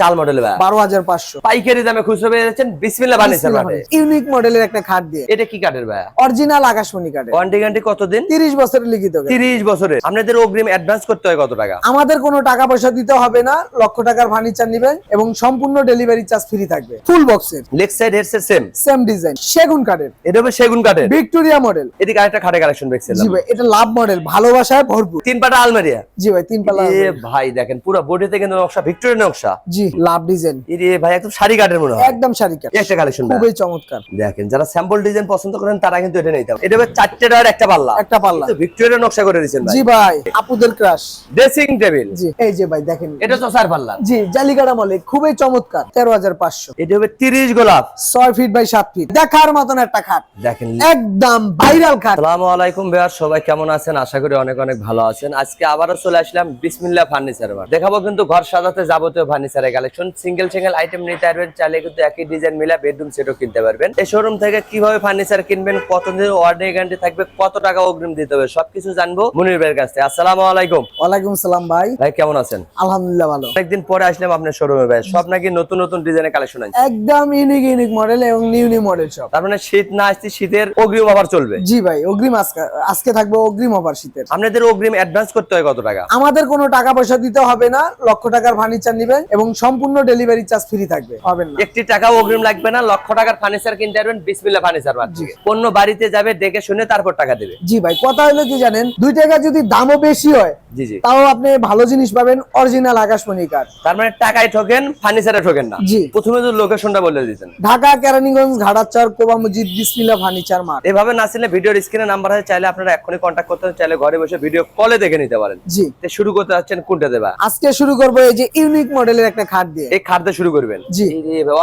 চাল মডেল বারো হাজার পাঁচশো। পাইকারি দামে খুচরো পেয়ে যাচ্ছেন বিসমিল্লাহ ফার্নিচার ইউনিক মডেলের একটা খাট দিয়ে। এটা কি কাঠের ভাই? অরিজিনাল আকাশমণি কাঠের। ওয়ারেন্টি গ্যারান্টি কতদিন? তিরিশ বছরের লিখিত তিরিশ বছরের। আপনাদের অগ্রিম অ্যাডভান্স করতে হয় কত টাকা? আমাদের কোনো টাকা পয়সা দিতে হবে না। লক্ষ টাকার ফার্নিচার নিবেন এবং সম্পূর্ণ ডেলিভারি চার্জ ফ্রি থাকবে। ফুল বক্সের leg side headset same same design সেগুন কাঠের। এটা হবে সেগুন কাঠের। ভিক্টোরিয়া মডেল এদিকে আরেকটা খাটে কালেকশন দেখছিলাম জি ভাই এটা লাভ মডেল ভালোবাসায় ভরপুর। তিন পাটা আলমারিয়া? জি ভাই তিন এ ভাই দেখেন পুরো বডিতে কিন্তু নকশা ভিক্টোরিয়া নকশা। জি। Love design. এরে ভাই একদম শাড়ি কাঠের মনে হয়। একদম শাড়ি একটা কালেকশন খুবই চমৎকার। দেখেন যারা স্যাম্পল ডিজাইন পছন্দ করেন তারা কিন্তু এটা নিতে এটা হবে চারটে একটা পাল্লা। একটা পাল্লা। ভিক্টোরিয়া নকশা করে দিয়েছেন ভাই। জি ভাই আপুদের ক্রাশ ড্রেসিং টেবিল জি এই যে ভাই দেখেন। এটা তো চার পাল্লা। জি জালিকাটা মলে খুবই চমৎকার তেরো হাজার পাঁচশো। এটা হবে তিরিশ গোলাপ। ছয় ফিট বাই সাত ফিট দেখার মতন একটা খাট। দেখেন। একদম ভাইরাল খাট। আসসালামু আলাইকুম ভাইয়ার সবাই কেমন আছেন? আশা করি অনেক অনেক ভালো আছেন। আজকে আবারও চলে আসলাম বিসমিল্লা ফার্নিচার দেখাবো কিন্তু ঘর সাজাতে যাবতীয় ফার্নিচারের কালেকশন সিঙ্গেল সিঙ্গেল আইটেম নিতে পারবেন চাইলে কিন্তু একই ডিজাইন মিলা বেডরুম সেটও কিনতে পারবেন। এই শোরুম থেকে কীভাবে ফার্নিচার কিনবেন কতদিন ওয়ার্ডে গ্যারান্টি থাকবে কত টাকা অগ্রিম দিতে হবে সবকিছু জানব মনির ভাইয়ের কাছ আসসালামু আলাইকুম। ওয়ালাইকুম সালাম ভাই। ভাই কেমন আছেন? আলহামদুলিল্লাহ ভালো। অনেকদিন পরে আসলাম আপনার শোরুমে ভাই। সব নাকি নতুন নতুন ডিজাইনের কালেকশন আছে। একদম ইউনিক ইউনিক মডেল এবং নিউ নিউ মডেল সব। তার মানে শীত না আসছে শীতের অগ্রিম আবার চলবে? জি ভাই অগ্রিম আজকে আজকে থাকবে অগ্রিম অফার শীতের। আপনাদের অগ্রিম অ্যাডভান্স করতে হয় কত টাকা? আমাদের কোনো টাকা পয়সা দিতে হবে না লক্ষ টাকার ফার্নিচার নিবেন এবং সম্পূর্ণ ডেলিভারি চার্জ ফ্রি থাকবে। হবেন না। একটি টাকাও অগ্রিম লাগবে না লক্ষ টাকার ফার্নিচার কিনতে পারবেন বিসমিল্লা ফার্নিচার থেকে পণ্য বাড়িতে যাবে দেখে শুনে তারপর টাকা দেবে। জি ভাই কথা হলো কি জানেন দুই টাকা যদি দামও বেশি হয় জি জি। তাও আপনি ভালো জিনিস পাবেন অরিজিনাল আকাশমণি কাঠ তার মানে টাকায় ঠকেন ফার্নিচারে ঠকেন না। জি। প্রথমে তো লোকেশনটা বলে দিতেন ঢাকা কেরানীগঞ্জ ঘাটাচর কোবা মসজিদ বিসমিল্লা ফার্নিচার মার্ট এভাবে না ছিলে ভিডিওর স্ক্রিনে নাম্বার আছে চাইলে আপনারা এখনই কন্ট্যাক্ট করতে চাইলে ঘরে বসে ভিডিও কলে দেখে নিতে পারেন। জি। তো শুরু করতে যাচ্ছেন কোনটা দেবা? আজকে শুরু করব এই যে ইউনিক মডেলের একটা খাট দিয়ে। এই খাট দিয়ে শুরু করবেন। জি।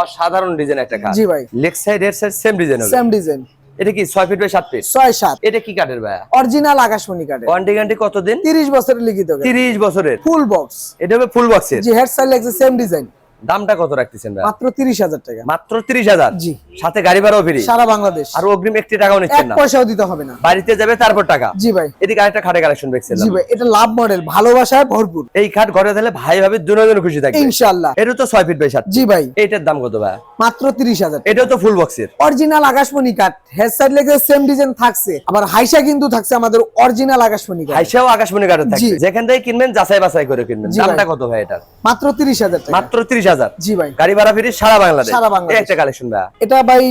অসাধারণ সাধারণ ডিজাইন একটা খাট। জি ভাই। লেগ সাইড এর সাইড সেম ডিজাইন হবে। সেম ডিজাইন এটা কি ছয় ফিট বাই সাত ফিট ছয় সাত। এটা কি কাঠের ভাইয়া? অরিজিনাল আকাশমণি কাঠের। ওয়ারেন্টি গ্যারান্টি কতদিন? তিরিশ বছরের লিখিত তিরিশ বছরের। ফুল বক্স এটা হবে ফুল বক্সের জি হেড সাইড লাগছে সেম ডিজাইন দামটা কত রাখতেছেন ভাই? মাত্র তিরিশ হাজার টাকা। মাত্র তিরিশ হাজার? জি। সাথে গাড়ি ভাড়াও ফ্রি? সারা বাংলাদেশ। আর অগ্রিম একটি টাকাও নিচ্ছেন না? পয়সাও দিতে হবে না। বাড়িতে যাবে তারপর টাকা? জি ভাই। এদিকে আরেকটা খাটে কালেকশন দেখছেন জি ভাই এটা লাভ মডেল ভালোবাসায় ভরপুর। এই খাট ঘরে দিলে ভাই ভাবে দুজন খুশি থাকবে। ইনশাল্লাহ এটা তো ছয় ফিট বাই সাত। জি ভাই। এইটার দাম কত ভাই? মাত্র তিরিশ হাজার এটাও তো ফুল বক্সের অরিজিনাল আকাশমণি কাঠ হেড সাইড লেগে সেম ডিজাইন থাকছে। আবার হাইসা কিন্তু থাকছে আমাদের অরিজিনাল আকাশমণি কাঠ হাইসাও আকাশমণি কাঠের থাকবে জি। যেখান থেকে কিনবেন যাচাই বাছাই করে কিনবেন। দামটা কত ভাই এটার? মাত্র তিরিশ হাজার টাকা। মাত্র তিরিশ হাজার। জি ভাই। গাড়ি ভাড়া ফ্রি সারা বাংলাদেশ। সারা বাংলাদেশ। একটা কালেকশন ভাই। এটা ভাই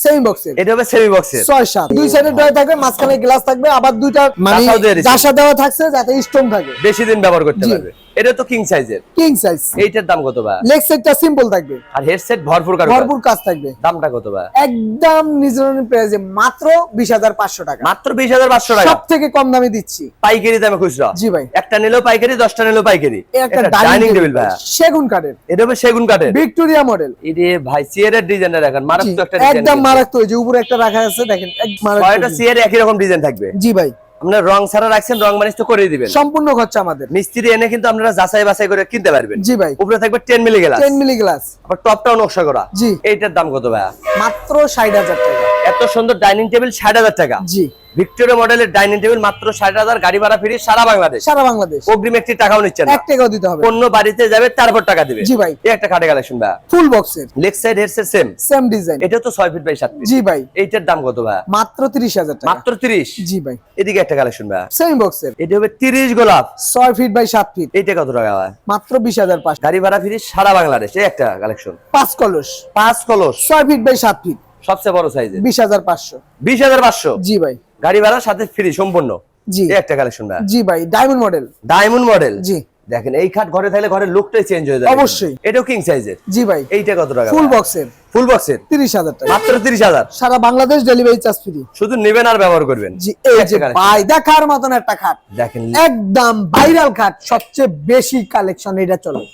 সেম বক্সের এটা হবে সেমি বক্সের ছয় সাত। দুই সাইডে ড্রয় থাকবে মাঝখানে গ্লাস থাকবে আবার দুইটা মানে জাসা দেওয়া থাকছে যাতে স্টোন থাকে। বেশি দিন ব্যবহার করতে। পারবে। এটা তো কিং সাইজের কিং সাইজ এইটার দাম কত ভাই? লেগ সাইডটা সিম্পল থাকবে। আর হেডসেট ভরপুর কারও ভরপুর কাজ থাকবে। দামটা কত ভাই? একদম নিজের প্রাইসে মাত্র বিশ হাজার পাঁচশো টাকা। মাত্র বিশ হাজার পাঁচশো টাকা? সব থেকে কম দামে দিচ্ছি। পাইকারি দামে খুচরা? জি ভাই। একটা নিলেও পাইকারি দশটা নিলেও পাইকারি। একটা ডাইনিং টেবিল ভাই। সেগুন কাঠের। এটা হবে সেগুন কাঠের। ভিক্টোরিয়া মডেল এটি ভাই চেয়ারের ডিজাইনটা দেখেন। মারাত্মক একটা ডিজাইন একদম মারাত্মক। যে উপরে একটা রাখা আছে দেখেন এক মারাত্মক ছয়টা চেয়ার একই রকম ডিজাইন থাকবে। জি ভাই। আপনার রং ছাড়া রাখছেন রং মানিস তো করে দিবেন। সম্পূর্ণ খরচা আমাদের। মিস্ত্রি এনে কিন্তু আপনারা যাচাই বাছাই করে কিনতে পারবেন। জি ভাই। উপরে থাকবে ten milli glass ten milli glass আবার টপটাও নকশা করা। জি। এইটার দাম কত ভাইয়া? মাত্র ষাট হাজার টাকা। এত সুন্দর ডাইনিং টেবিল ষাট হাজার টাকা। জি। ভিক্টোরিয়া মডেলের ডাইনিং টেবিল মাত্র ষাট হাজার গাড়ি ভাড়া ফ্রি সারা বাংলাদেশ। সারা বাংলাদেশ। অগ্রিম একটি টাকাও নিচ্ছেন না। এক টাকাও দিতে হবে। অন্য বাড়িতে যাবে তারপর টাকা দিবে। জি ভাই। এই একটা খাটে কালেকশন ভাইয়া ফুল বক্সের leg side headset same same design এটা তো ছয় ফিট বাই সাত ফিট জি ভাই। এইটার দাম কত ভাইয়া মাত্র তিরিশ হাজার টাকা। মাত্র তিরিশ। জি ভাই। এদিকে একটা কালেকশন ভাইয়া সেম বক্সের এটা হবে তিরিশ গোলাপ। ছয় ফিট বাই সাত ফিট এইটা কত টাকা ভাই? মাত্র বিশ হাজার পাঁচশো। গাড়ি ভাড়া ফ্রি সারা বাংলাদেশ। এই একটা কালেকশন পাঁচ কলস। পাঁচ কলস। ছয় ফিট বাই সাত ফিট সবচেয়ে বড় সাইজের? বিশ হাজার পাঁচশো। বিশ হাজার পাঁচশো? জি ভাই। গাড়ি ভাড়ার সাথে ফ্রি সম্পূর্ণ? জি। এই একটা কালেকশন জি ভাই ডায়মন্ড মডেল ডায়মন্ড মডেল জি। দেখেন এই খাট ঘরে থাকলে ঘরের লুকটাই চেঞ্জ হয়ে যায় অবশ্যই। এটাও কিং সাইজের জি ভাই। এইটা কত টাকা ফুল বক্সের ফুল তিরিশ হাজার টাকা। মাত্র তিরিশ হাজার? সারা বাংলাদেশ ডেলিভারি চার্জ ফ্রি শুধু নেবেন আর ব্যবহার করবেন। জি এই যে। ভাই দেখার মতন একটা খাট। দেখেন। একদম ভাইরাল খাট সবচেয়ে বেশি কালেকশন এটা চলে।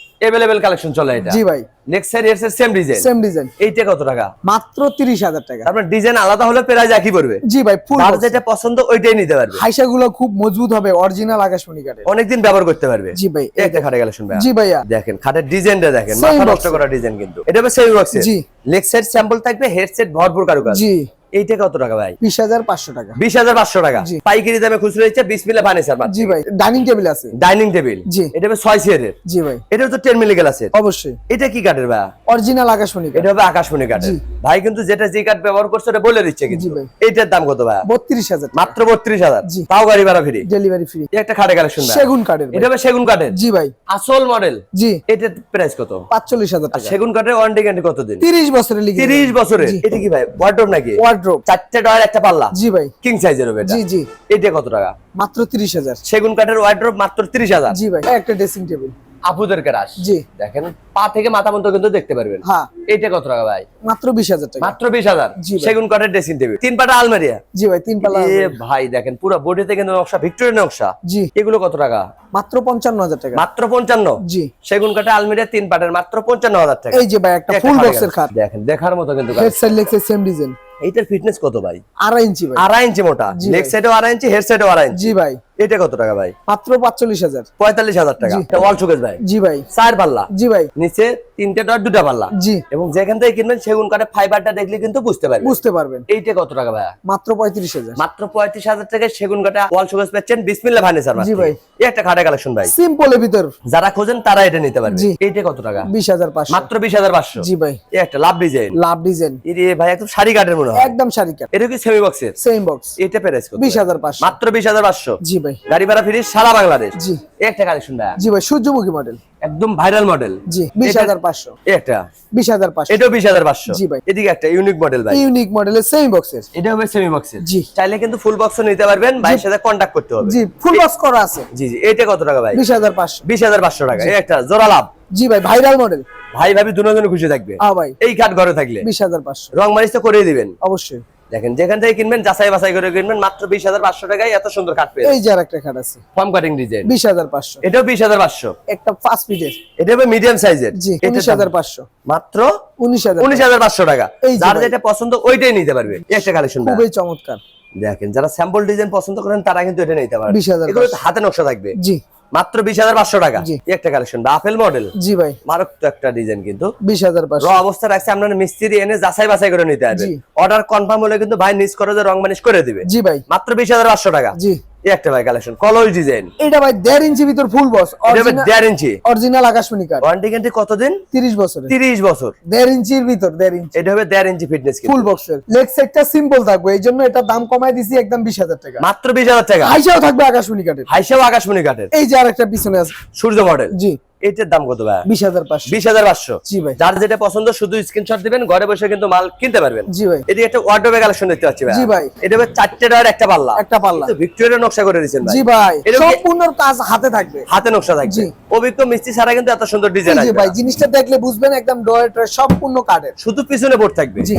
কালেকশন চলে এটা। জি ভাই। নেক্সট এর সেম ডিজাইন সেম ডিজাইন এইটা কত টাকা? মাত্র তিরিশ হাজার টাকা। তারপর ডিজাইন আলাদা হলে প্রাইস একই পড়বে। জি ভাই ফুল যার যেটা পছন্দ ওইটাই নিতে পারবে। হাইসা গুলো খুব মজবুত হবে অরিজিনাল আকাশমণি কাঠের। অনেকদিন ব্যবহার করতে পারবে। জি ভাই খাটে কালেকশন ভাই। জি ভাইয়া। দেখেন খাটের ডিজাইনটা দেখেন মাথা নষ্ট করা ডিজাইন কিন্তু। এটা হবে সেমি বক্সের জি। লেগ সাইড স্যাম্পল থাকবে হেড সেট ভরপুর কারুকাজ। জি। এইটা কত টাকা ভাই? বিশ হাজার পাঁচশো টাকা। বিশ হাজার পাঁচশো টাকা। পাইকারি দামে খুচরো হচ্ছে বিসমিল্লা ফার্নিচার জি ভাই ডাইনিং টেবিল আছে। Dining table. জি। এটা হবে ছয় চেয়ারের জি ভাই। এটা তো টেন মিলি আছে অবশ্যই। এটা কি কাঠের ভাই? অরিজিনাল আকাশমণি এটা হবে আকাশমণি কাঠের। ভাই কিন্তু যেটা যে কাঠ ব্যবহার করছে ওটা বলে দিচ্ছে কিন্তু। এইটার দাম কত ভাই? বত্রিশ হাজার মাত্র বত্রিশ হাজার। তাও গাড়ি ভাড়া ফ্রি ডেলিভারি ফ্রি একটা খাটে কালেকশন সেগুন কাঠের এটা হবে সেগুন কাঠের। জি ভাই। আসল মডেল জি। এটার প্রাইস কত? পাঁচচল্লিশ হাজার টাকা। সেগুন কাঠের ওয়ারেন্টি গ্যারান্টি কতদিন? তিরিশ বছরের লিখে তিরিশ বছরের। এটা কি ভাই? ওয়ার্ড্রোপ নাকি? ওয়ার্ড্রোপ চারটে ডয়ার একটা পাল্লা। জি ভাই। কিং সাইজের হবে জি জি। এটা কত টাকা? মাত্র তিরিশ হাজার। সেগুন কাঠের ওয়ার্ড্রোপ মাত্র তিরিশ হাজার। জি ভাই একটা ড্রেসিং টেবিল আপুদের জি। দেখেন পা থেকে মাথা পর্যন্ত কিন্তু দেখতে পারবেন। হ্যাঁ। এইটা কত টাকা ভাই? মাত্র বিশ হাজার টাকা। মাত্র বিশ হাজার। জি ভাই। সেগুন কাঠের ড্রেসিং টেবিল তিন পাটা আলমারিয়া। জি ভাই তিন পাল্লা এ ভাই দেখেন পুরো বডিতে কিন্তু নকশা ভিক্টোরিয়া নকশা। জি। এগুলো কত টাকা? মাত্র পঞ্চান্ন হাজার টাকা। মাত্র পঞ্চান্ন? জি। সেগুন কাঠের আলমারিয়া তিন পাটের মাত্র পঞ্চান্ন হাজার টাকা। এই যে ভাই একটা ফুল বক্সের খাট। দেখেন দেখার মতো কিন্তু হেড সাইড লেগসের সেম ডিজাইন এইটার ফিটনেস কত ভাই? আড়াই ইঞ্চি ভাই। আড়াই ইঞ্চি মোটা। লেগ। সাইডেও আড়াই ইঞ্চি হেড সাইডেও আড়াই ইঞ্চি। জি ভাই। এটা কত টাকা ভাই? মাত্র পাঁচচল্লিশ হাজার। পঁয়তাল্লিশ হাজার টাকা। এটা ওয়াল শোকেস ভাই। জি ভাই। চার পাল্লা। জি ভাই। নিচে তিনটে ডট দুটা পাল্লা। জি। এবং যেখান থেকে কিনবেন সেগুন কাঠের ফাইবারটা দেখলে কিন্তু বুঝতে পারবেন। বুঝতে পারবেন। এইটা কত টাকা ভাই মাত্র পঁয়ত্রিশ হাজার। মাত্র পঁয়ত্রিশ হাজার টাকা সেগুন কাঠা ওয়াল শোকেস পাচ্ছেন বিসমিল্লা ফার্নিচার জি ভাই। একটা খাটে কালেকশন ভাই। সিম্পলের ভিতর। যারা খোঁজেন তারা এটা নিতে পারবে। এইটা কত টাকা? বিশ হাজার পাঁচশো। মাত্র বিশ হাজার পাঁচশো। জি ভাই। একটা লাভ ডিজাইন লাভ ডিজাইন ভাই একদম শাড়ি কাঠের মনে হয়। একদম শাড়ি কাট এটা কি সেমি বক্সের সেম বক্স এটা প্রাইস কত? বিশ ভাই? হাজার পাঁচশো। মাত্র বিশ হাজার পাঁচশো? জি ভাই। গাড়ি ভাড়া ফিরি সারা বাংলাদেশ? জি। একটা কালেকশন ভাই জি ভাই সূর্যমুখী মডেল একদম ভাইরাল মডেল জি বিশ এটা- হাজার পাঁচশো। এই একটা। বিশ হাজার পাঁচশো। এটাও বিশ হাজার পাঁচশো। জি ভাই। এদিকে একটা ইউনিক মডেল ভাই। ইউনিক মডেলের সেম বক্সের এটা হবে সেমি বক্সের জি। চাইলে কিন্তু ফুল বক্স নিতে পারবেন ভাইয়ের সাথে কন্ট্যাক্ট করতে হবে। জি ফুল বক্স করা আছে। জি জি এটা কত টাকা ভাই? বিশ হাজার পাঁচশো। বিশ হাজার পাঁচশো টাকা। এই একটা জোড়া লাভ। জি ভাই ভাইরাল মডেল ভাই ভাবি দুজনে খুশি থাকবে। হ্যাঁ ভাই। এই কাঠ ঘরে থাকলে। বিশ হাজার পাঁচশো। রং তো করেই দিবেন। অবশ্যই। দেখেন যেখান থেকে কিনবেন যাচাই বাছাই করে কিনবেন মাত্র বিশ হাজার পাঁচশো টাকায় এত সুন্দর কাঠ পেয়ে এই যে একটা খাট আছে। ফর্ম কাটিং ডিজাইন বিশ হাজার পাঁচশো। এটাও বিশ হাজার পাঁচশো। একটা পাঁচ ফিটের এটা হবে মিডিয়াম সাইজের জি উনিশ হাজার পাঁচশো। মাত্র উনিশ হাজার উনিশ হাজার পাঁচশো টাকা। যার যেটা পছন্দ ওইটাই নিতে পারবে। একটা কালেকশন খুবই চমৎকার। দেখেন যারা স্যাম্পল ডিজাইন পছন্দ করেন তারা কিন্তু এটা নিতে পারবে। 20,000 এগুলো হাতে নকশা থাকবে। জি। মাত্র বিশ হাজার পাঁচশো টাকা। একটা কালেকশন আপেল মডেল জি ভাই। মারাত্মক একটা ডিজাইন কিন্তু। বিশ হাজার র অবস্থা রাখছে আপনার মিস্ত্রি এনে যাচাই বাছাই করে নিতে হবে। অর্ডার কনফার্ম হলে কিন্তু ভাই নিজ করে রং মানিশ করে দিবে। জি ভাই। মাত্র বিশ হাজার পাঁচশো টাকা। জি। একটা ভাই কালেকশন কলর ডিজাইন এটা ভাই দেড় ইঞ্চি ভিতর ফুল বস এটা ইঞ্চি। অরিজিনাল আকাশমণি ওয়ারেন্টি গ্যারান্টি কতদিন? তিরিশ বছর তিরিশ বছর। দেড় ইঞ্চির ভিতর দেড় ইঞ্চি। এটা হবে দেড় ইঞ্চি ফিটনেস ফুল বক্সের লেগ সেটটা সিম্পল থাকবে এই জন্য এটা দাম কমাই দিছি একদম বিশ হাজার টাকা। মাত্র বিশ হাজার টাকা। হাইসাও থাকবে আকাশমণি কাঠের হাইসাও আকাশমণি কাঠের এই যে আর একটা পিছনে আছে। সূর্য মডেল জি। এটার দাম কত ভাই? বিশ হাজার পাঁচশো। বিশ হাজার পাঁচশো। জি ভাই। যার যেটা পছন্দ শুধু স্ক্রিনশট দিবেন ঘরে বসে কিন্তু মাল কিনতে পারবেন। জি ভাই। এদিকে একটা ওয়ার্ডরোবে কালেকশন দেখতে পাচ্ছি ভাই। জি ভাই। এটা হবে চারটে ডয়ার একটা পাল্লা। একটা পাল্লা। ভিক্টোরিয়া নকশা করে দিয়েছেন ভাই। জি ভাই। সম্পূর্ণ কাজ হাতে থাকবে। হাতে নকশা থাকবে। জি। অভিজ্ঞ মিস্ত্রি ছাড়া কিন্তু এত সুন্দর ডিজাইন যে ভাই জিনিসটা দেখলে বুঝবেন একদম ডয়ের সম্পূর্ণ কাঠের শুধু পিছনে বোর্ড থাকবে। জি।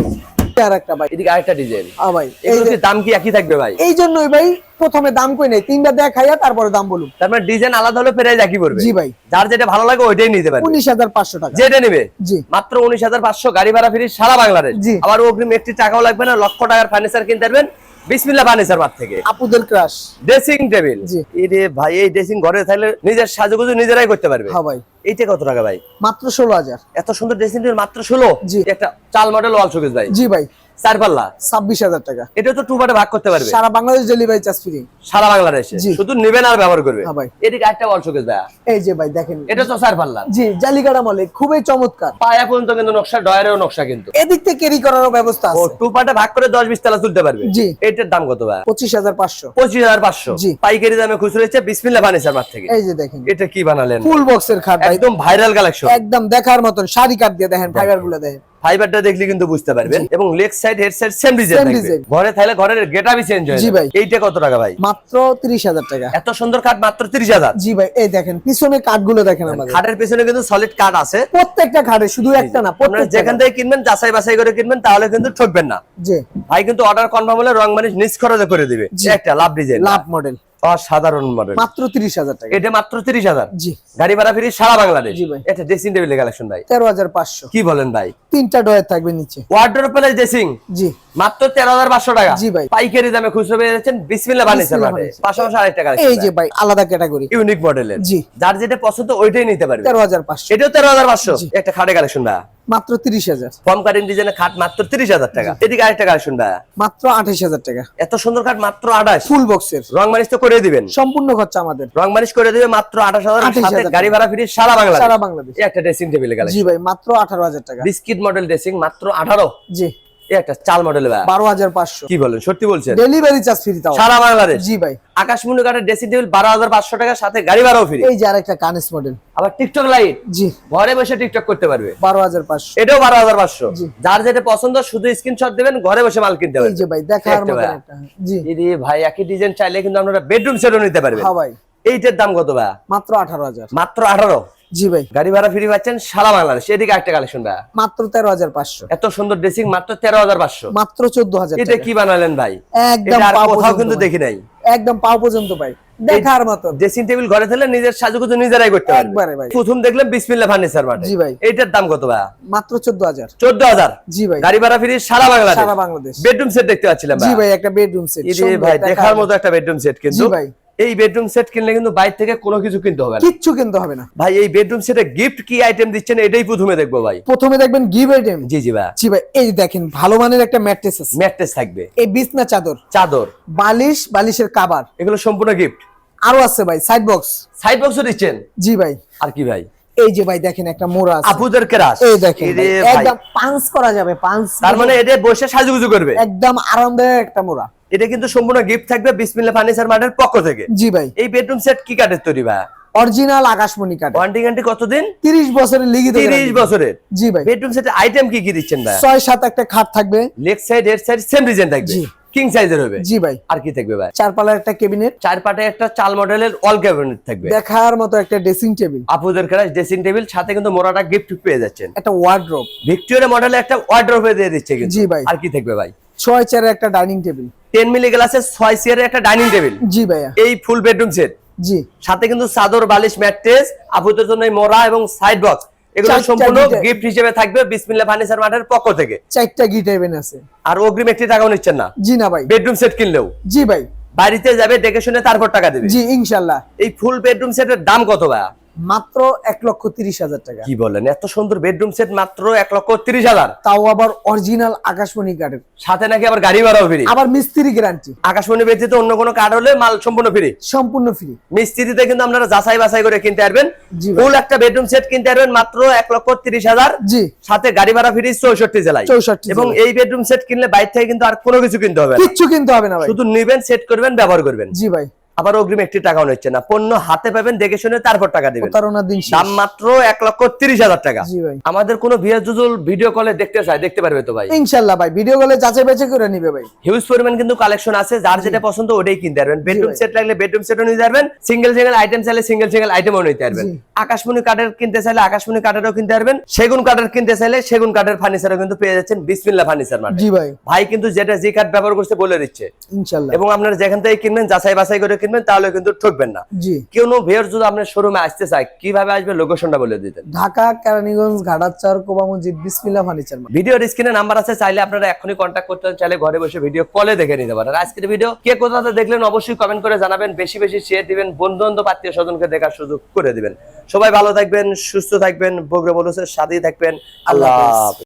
আর একটা ভাই। এদিকে আরেকটা ডিজাইন আ ভাই এই এগুলো যে- কি দাম কি একই থাকবে ভাই? এই জন্যই ভাই প্রথমে দাম কই নাই তিনটা দেখাইয়া তারপরে দাম বলুন। তার মানে ডিজাইন আলাদা হলে প্রাইস একই পড়বে। জি ভাই। যার যেটা ভালো লাগে ওইটাই নিতে পারবে। উনিশ হাজার পাঁচশো টাকা। যেটা নেবে। জি। মাত্র উনিশ হাজার পাঁচশো গাড়ি ভাড়া ফ্রি সারা বাংলাদেশ। আবার অগ্রিম একটি টাকাও লাগবে না লক্ষ টাকার ফার্নিচার কিনতে পারবেন। ফার্নিচার থেকে। আপুদের ক্রাশ ড্রেসিং টেবিল জি। এরে ভাই এই ড্রেসিং ঘরে থাকলে নিজের সাজুগুজু নিজেরাই করতে পারবে। হ্যাঁ ভাই। এইটা কত টাকা ভাই? মাত্র ষোলো হাজার। এত সুন্দর ড্রেসিং টেবিল মাত্র ষোলো? জি। একটা চাল মডেল ওয়াল শোকেস ভাই। জি ভাই। চার পাল্লা। ছাব্বিশ হাজার টাকা। এটা তো টু পার্টে ভাগ করতে পারবে। সারা বাংলাদেশ ডেলিভারি চার্জ ফ্রি সারা বাংলাদেশে। শুধু নেবেন আর ব্যবহার করবে। হ্যাঁ ভাই। এদিকে একটা ওয়াল শোকেস ভাই এই যে ভাই দেখেন। এটা তো চার পাল্লা। জি জালিকাটা মলে খুবই চমৎকার। পায়া পর্যন্ত কিন্তু নকশা ডয়ারেও নকশা কিন্তু। এদিক থেকে ক্যারি করারও ব্যবস্থা আছে। টু পার্টে ভাগ করে তালা তুলতে পারবে। জি। এটার দাম কত ভাই পঁচিশ হাজার পাঁচশো। পঁচিশ হাজার পাঁচশো। জি। পাইকারি দামে খুচরো হচ্ছে বিসমিল্লা ফার্নিচার থেকে। এই যে দেখেন। এটা কি বানালেন? ফুল বক্সের খাট ভাই। একদম ভাইরাল কালেকশন একদম দেখার মতন শাড়ি কাট দিয়ে দেখেন ফাইবারগুলো দেখেন। ফাইবারটা দেখলে কিন্তু বুঝতে পারবেন। এবং leg side head side same design. ঘরে থাকলে ঘরের গেটআপই চেঞ্জ হয়ে জি ভাই। এইটা কত টাকা ভাই? মাত্র তিরিশ হাজার টাকা। এত সুন্দর কাঠ মাত্র 30000 জি ভাই এই দেখেন পিছনে কাঠগুলো দেখেন আমাদের। খাটের পেছনে কিন্তু সলিড কাঠ আছে। প্রত্যেকটা খাটে শুধু একটা না যেখান থেকে কিনবেন যাচাই বাছাই করে কিনবেন তাহলে কিন্তু ঠকবেন না। জি। ভাই কিন্তু অর্ডার কনফার্ম হলে রং মানিস নিজ খরচে করে দিবে। একটা লাভ ডিজাইন লাভ মডেল অসাধারণ মডেল মাত্র তিরিশ হাজার টাকা। এটা মাত্র 30000 জি। গাড়ি ভাড়া ফ্রি সারা বাংলাদেশ? এটা ড্রেসিং টেবিল কালেকশন ভাই। তেরো হাজার পাঁচশো। কি বলেন ভাই? তিনটা ডয়ের থাকবে নিচে। ওয়ার্ডরোব প্লাস ড্রেসিং জি। মাত্র তেরো হাজার পাঁচশো টাকা। জি ভাই। পাইকারি দামে খুচরো পেয়ে যাচ্ছেন বিসমিল্লা। পাশাপাশি আরেকটা এই যে ভাই আলাদা ক্যাটাগরি ইউনিক মডেলের জি। যার যেটা পছন্দ ওইটাই নিতে পারবে। তেরো হাজার পাঁচশো। এটাও তেরো হাজার পাঁচশো। একটা খাটে কালেকশন ভাই। মাত্র তিরিশ হাজার। ফর্ম কাটিং ডিজাইনের খাট মাত্র তিরিশ হাজার টাকা। এদিকে আরেকটা কালেকশন ভাই। মাত্র আঠাশ হাজার টাকা। এত সুন্দর খাট মাত্র আঠাশ। ফুল বক্সের রং মানিশ তো করে দিবেন। সম্পূর্ণ খরচা আমাদের। রং মানিশ করে দিবে মাত্র আঠাশ হাজার। 28,000 সাথে গাড়ি ভাড়া ফ্রি সারা বাংলা সারা বাংলাদেশ। একটা ড্রেসিং টেবিল গেলে জি ভাই মাত্র আঠারো হাজার টাকা। বিস্কিট মডেল ড্রেসিং মাত্র আঠারো। জি। একটা চাল মডেল ভাই। বারো হাজার পাঁচশো। কি বলেন? সত্যি বলছেন? ডেলিভারি চার্জ ফ্রি তাও। সারা বাংলাদেশ? জি ভাই। আকাশমুন্ড কাঠের ড্রেসিং টেবিল বারো হাজার পাঁচশো টাকার সাথে গাড়ি ভাড়াও ফ্রি এই যে আরেকটা কানেস মডেল আবার টিকটক লাইট জি। ঘরে বসে টিকটক করতে পারবে। বারো হাজার পাঁচশো। এটাও বারো হাজার পাঁচশো। যার যেটা পছন্দ শুধু স্ক্রিনশট দেবেন ঘরে বসে মাল কিনতে পারবেন ভাই দেখার জি। দিদি একই ডিজাইন চাইলে কিন্তু আপনারা বেডরুম সেটও নিতে পারবেন। হ্যাঁ ভাই। এইটার দাম কত ভাই মাত্র আঠারো হাজার। মাত্র আঠারো? জি ভাই। গাড়ি ভাড়া ফ্রি পাচ্ছেন সারা বাংলাদেশ। এদিকে একটা কালেকশন ভাই মাত্র তেরো হাজার পাঁচশো। এত সুন্দর ড্রেসিং মাত্র তেরো হাজার পাঁচশো। মাত্র চোদ্দ হাজার এটা কি বানালেন ভাই? একদম কোথাও কিন্তু দেখি নাই। একদম পাও পর্যন্ত ভাই। দেখার মতো। ড্রেসিং টেবিল ঘরে থাকলে নিজের সাজুগুজু নিজেরাই করতে একবারে ভাই। প্রথম দেখলাম ফার্নিচার জি ভাই। এইটার দাম কত ভাই মাত্র চোদ্দ হাজার। চোদ্দ হাজার? জি ভাই। গাড়ি ভাড়া ফ্রি সারা বাংলাদেশ। সারা বাংলাদেশ। বেডরুম সেট দেখতে পাচ্ছিলাম জি ভাই একটা বেডরুম সেট ভাই দেখার মতো একটা বেডরুম সেট কিন্তু। জি ভাই। এই বেডরুম সেট কিনলে কিন্তু বাইরে থেকে কোনো কিছু কিনতে হবে না। কিচ্ছু কিনতে হবে না। ভাই এই বেডরুম সেটে গিফট কি আইটেম দিচ্ছেন এটাই প্রথমে দেখব ভাই। প্রথমে দেখবেন গিভ আইটেম জি জি ভাই। জি ভাই এই দেখেন ভালো মানের একটা ম্যাট্রেস আছে। ম্যাট্রেস থাকবে। এই বিছনা চাদর। চাদর। বালিশ বালিশের কাবার এগুলো সম্পূর্ণ গিফট আরও আছে ভাই সাইড বক্স সাইড বক্সও দিচ্ছেন? জি ভাই। আর কি ভাই? এই যে ভাই দেখেন একটা মোড়া আছে। আপুদের কেরাস এই দেখেন। একদম পাঁচ করা যাবে পাঁচ তার মানে এটা বসে সাজুগুজু করবে? একদম আরামদায়ক একটা মোড়া। এটা কিন্তু সম্পূর্ণ গিফট থাকবে বিসমিল্লা ফার্নিচার মার্টের পক্ষ থেকে। জি ভাই। এই বেডরুম সেট কি কাঠের তৈরি ভাই? অরিজিনাল আকাশমণি কাঠ ওয়ারেন্টি গ্যারান্টি কতদিন? তিরিশ বছরের লিখিত তিরিশ guarantee। বছরের। জি ভাই। বেডরুম সেটের আইটেম কি কি দিচ্ছেন ভাই? ছয় সাত একটা খাট থাকবে। Leg side head side same design থাকবে। জি। কিং সাইজের হবে। জি ভাই। আর কি থাকবে ভাই? চার পালার একটা কেবিনেট চার পাটে একটা চাল মডেলের অল ক্যাবিনেট থাকবে। দেখার মতো একটা ড্রেসিং টেবিল আপুদের ক্রাশ ড্রেসিং টেবিল সাথে কিন্তু মোড়াটা গিফট পেয়ে যাচ্ছেন। একটা ওয়ার্ড্রোব ভিক্টোরিয়া মডেলের একটা ওয়ার্ড্রোবে দিয়ে দিচ্ছে কিন্তু। জি ভাই। আর কি থাকবে ভাই? ছয় চেয়ারের একটা ডাইনিং টেবিল টেন মিলি গ্লাসের ছয় সিয়ারের একটা ডাইনিং টেবিল। জি ভাইয়া। এই ফুল বেডরুম সেট। জি। সাথে কিন্তু চাদর বালিশ ম্যাট্রেস আপুদের জন্য মোড়া এবং সাইড বক্স এগুলো সম্পূর্ণ গিফট হিসেবে থাকবে বিসমিল্লা ফার্নিচার মার্টের পক্ষ থেকে। চারটা গি টেবিল আছে। আর অগ্রিম একটি টাকাও নিচ্ছেন না। জি না ভাই। বেডরুম সেট কিনলেও। জি ভাই। বাড়িতে যাবে দেখে শুনে তারপর টাকা দেবে। জি ইনশাল্লাহ। এই ফুল বেডরুম সেটের দাম কত ভাই মাত্র এক লক্ষ তিরিশ হাজার টাকা। কি বলেন? এত সুন্দর বেডরুম সেট মাত্র এক লক্ষ তিরিশ হাজার। তাও আবার অরিজিনাল আকাশমণি কাঠের সাথে নাকি আবার গাড়ি ভাড়াও ফ্রি আবার মিস্ত্রি গ্যারান্টি আকাশমণি ব্যতীত অন্য কোনো কার্ড হলে মাল সম্পূর্ণ ফ্রি সম্পূর্ণ ফ্রি মিস্ত্রিতে কিন্তু আপনারা যাচাই বাছাই করে কিনতে পারবেন। ফুল একটা বেডরুম সেট কিনতে পারবেন মাত্র এক লক্ষ তিরিশ হাজার। জি। সাথে গাড়ি ভাড়া ফ্রি চৌষট্টি জেলায়। 64 এবং এই বেডরুম সেট কিনলে বাইরে থেকে কিন্তু আর কোনো কিছু কিনতে হবে না। কিচ্ছু কিনতে হবে না শুধু নিবেন সেট করবেন ব্যবহার করবেন। জি ভাই। আবার অগ্রিম একটি টাকাও নিচ্ছে না। পণ্য হাতে পাবেন দেখে শুনে তারপর টাকা দিবেন। দাম মাত্র এক লক্ষ তিরিশ হাজার টাকা। আমাদের কোনো ভিয়ার জুজুল ভিডিও কলে দেখতে চাই দেখতে পারবে তো ভাই? ইনশাল্লাহ ভাই ভিডিও কলে যাচাই বাছাই করে নিবে ভাই। হিউজ পরিমাণ কিন্তু কালেকশন আছে যার যেটা পছন্দ ওটাই কিনতে পারবেন। বেডরুম সেট লাগলে বেডরুম সেটও নিতে পারবেন সিঙ্গেল সিঙ্গেল আইটেম চাইলে সিঙ্গেল সিঙ্গেল আইটেমও নিতে পারবেন। আকাশমণি কাঠের কিনতে চাইলে আকাশমণি কাঠেরও কিনতে পারবেন। সেগুন কাঠের কিনতে চাইলে সেগুন কাঠের ফার্নিচারও কিন্তু পেয়ে যাচ্ছেন বিসমিল্লা ফার্নিচার মানে ভাই। ভাই কিন্তু যেটা যে কাঠ ব্যবহার করছে বলে দিচ্ছে। ইনশাল্লাহ। এবং আপনারা যেখান থেকে কিনবেন যাচাই বাছাই করে কিনবেন তাহলে কিন্তু ঠকবেন না। কোনো ভিউয়ার যদি আপনার শোরুমে আসতে চায় কীভাবে আসবে? লোকেশনটা বলে দিতেন। ঢাকা কেরানীগঞ্জ ঘাটাচার কোবা মসজিদ বিসমিল্লাহ ফার্নিচার। ভিডিওর স্ক্রিনে নাম্বার আছে চাইলে আপনারা এখনই কন্ট্যাক্ট করতে চাইলে ঘরে বসে ভিডিও কলে দেখে নিতে পারেন। আজকের ভিডিও কে কোথাতে দেখলেন অবশ্যই কমেন্ট করে জানাবেন বেশি বেশি শেয়ার দিবেন বন্ধু বান্ধব আত্মীয় স্বজনকে দেখার সুযোগ করে দিবেন। সবাই ভালো থাকবেন সুস্থ থাকবেন বগরে বলুসের সাথেই থাকবেন। আল্লাহ।